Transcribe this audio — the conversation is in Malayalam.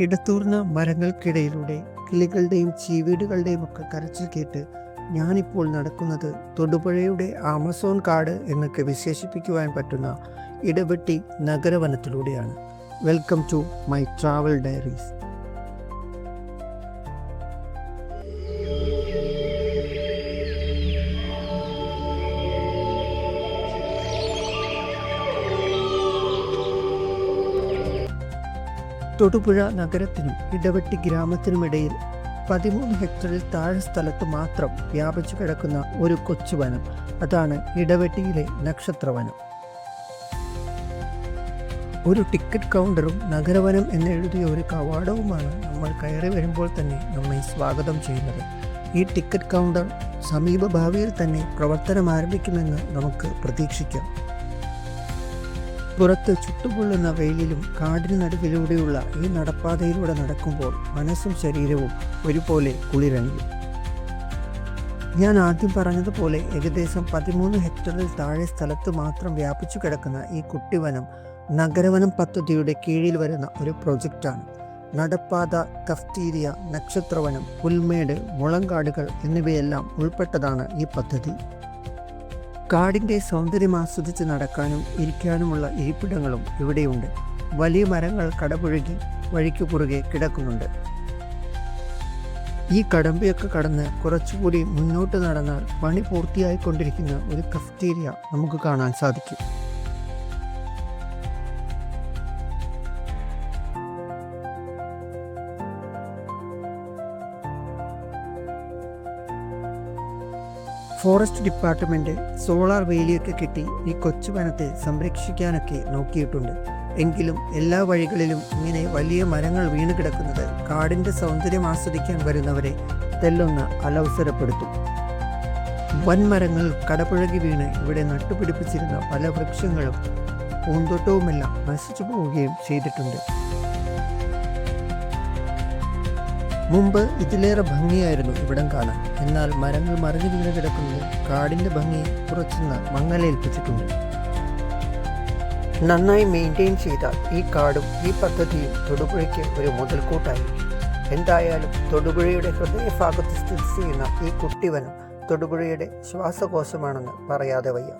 ഇടത്തൂർന്ന മരങ്ങൾക്കിടയിലൂടെ കിളികളുടെയും ചീവീടുകളുടെയും ഒക്കെ കരച്ചിൽ കേട്ട് ഞാനിപ്പോൾ നടക്കുന്നത് തൊടുപുഴയുടെ ആമസോൺ കാട് എന്നൊക്കെ വിശേഷിപ്പിക്കുവാൻ പറ്റുന്ന Idavetti നഗരവനത്തിലൂടെയാണ്. Welcome to my travel diaries. Thodupuzha നഗരത്തിനും Idavetti ഗ്രാമത്തിനുമിടയിൽ പതിമൂന്ന് ഹെക്ടറിൽ താഴെ സ്ഥലത്ത് മാത്രം വ്യാപിച്ചു കിടക്കുന്ന ഒരു കൊച്ചുവനം. അതാണ് ഇടവെട്ടിയിലെ നക്ഷത്രവനം. ഒരു ടിക്കറ്റ് കൗണ്ടറും നഗരവനം എന്നെഴുതിയ ഒരു കവാടവുമാണ് നമ്മൾ കയറി വരുമ്പോൾ തന്നെ നമ്മെ സ്വാഗതം ചെയ്യുന്നത്. ഈ ടിക്കറ്റ് കൗണ്ടർ സമീപ ഭാവിയിൽ തന്നെ പ്രവർത്തനം ആരംഭിക്കുമെന്ന് നമുക്ക് പ്രതീക്ഷിക്കാം. പുറത്ത് ചുട്ടുപൊള്ളുന്ന വെയിലിലും കാടിന് നടുവിലൂടെയുള്ള ഈ നടപ്പാതയിലൂടെ നടക്കുമ്പോൾ മനസ്സും ശരീരവും ഒരുപോലെ കുളിരണിയും. ഞാൻ ആദ്യം പറഞ്ഞതുപോലെ ഏകദേശം പതിമൂന്ന് ഹെക്ടറിൽ താഴെ സ്ഥലത്ത് മാത്രം വ്യാപിച്ചു കിടക്കുന്ന ഈ കുട്ടിവനം നഗരവനം പദ്ധതിയുടെ കീഴിൽ വരുന്ന ഒരു പ്രൊജക്റ്റാണ്. നടപ്പാത കഫ്തീരിയ നക്ഷത്രവനം പുൽമേട് മുളങ്കാടുകൾ എന്നിവയെല്ലാം ഉൾപ്പെട്ടതാണ് ഈ പദ്ധതി. കാടിന്റെ സൗന്ദര്യം ആസ്വദിച്ച് നടക്കാനും ഇരിക്കാനുമുള്ള ഇരിപ്പിടങ്ങളും ഇവിടെയുണ്ട്. വലിയ മരങ്ങൾ കടപുഴകി വഴിക്ക് കുറുകെ കിടക്കുന്നുണ്ട്. ഈ കടമ്പയൊക്കെ കടന്ന് കുറച്ചുകൂടി മുന്നോട്ട് നടന്നാൽ പണി പൂർത്തിയായിക്കൊണ്ടിരിക്കുന്ന ഒരു കഫ്റ്റീരിയ നമുക്ക് കാണാൻ സാധിക്കും. ഫോറസ്റ്റ് ഡിപ്പാർട്ട്മെന്റ് സോളാർ വേലിയൊക്കെ കെട്ടി ഈ കൊച്ചു വനത്തെ സംരക്ഷിക്കാനൊക്കെ നോക്കിയിട്ടുണ്ട്. എങ്കിലും എല്ലാ വഴികളിലും ഇങ്ങനെ വലിയ മരങ്ങൾ വീണ് കിടക്കുന്നത് കാടിന്റെ സൗന്ദര്യം ആസ്വദിക്കാൻ വരുന്നവരെ തെല്ലൊന്ന് അലവസരപ്പെടുത്തും. വൻമരങ്ങൾ കടപുഴകി വീണ് ഇവിടെ നട്ടുപിടിപ്പിച്ചിരുന്ന പല വൃക്ഷങ്ങളും പൂന്തോട്ടവുമെല്ലാം നശിച്ചു പോവുകയും ചെയ്തിട്ടുണ്ട്. മുമ്പ് ഇതിലേറെ ഭംഗിയായിരുന്നു ഇവിടം കാണാൻ. എന്നാൽ മരങ്ങൾ മറിഞ്ഞു വീണ് കിടക്കുന്നത് കാടിന്റെ ഭംഗി കുറച്ചെന്ന് മങ്ങലേൽപ്പിച്ചിട്ടുണ്ട്. നന്നായി മെയിന്റെയിൻ ചെയ്താൽ ഈ കാടും ഈ പദ്ധതിയും തൊടുപുഴയ്ക്ക് ഒരു മുതൽക്കൂട്ടായിരിക്കും എന്തായാലും തൊടുപുഴയുടെ ഹൃദയഭാഗത്ത് സ്ഥിതി ചെയ്യുന്ന ഈ കുട്ടിവനം തൊടുപുഴയുടെ ശ്വാസകോശമാണെന്ന് പറയാതെ വയ്യ.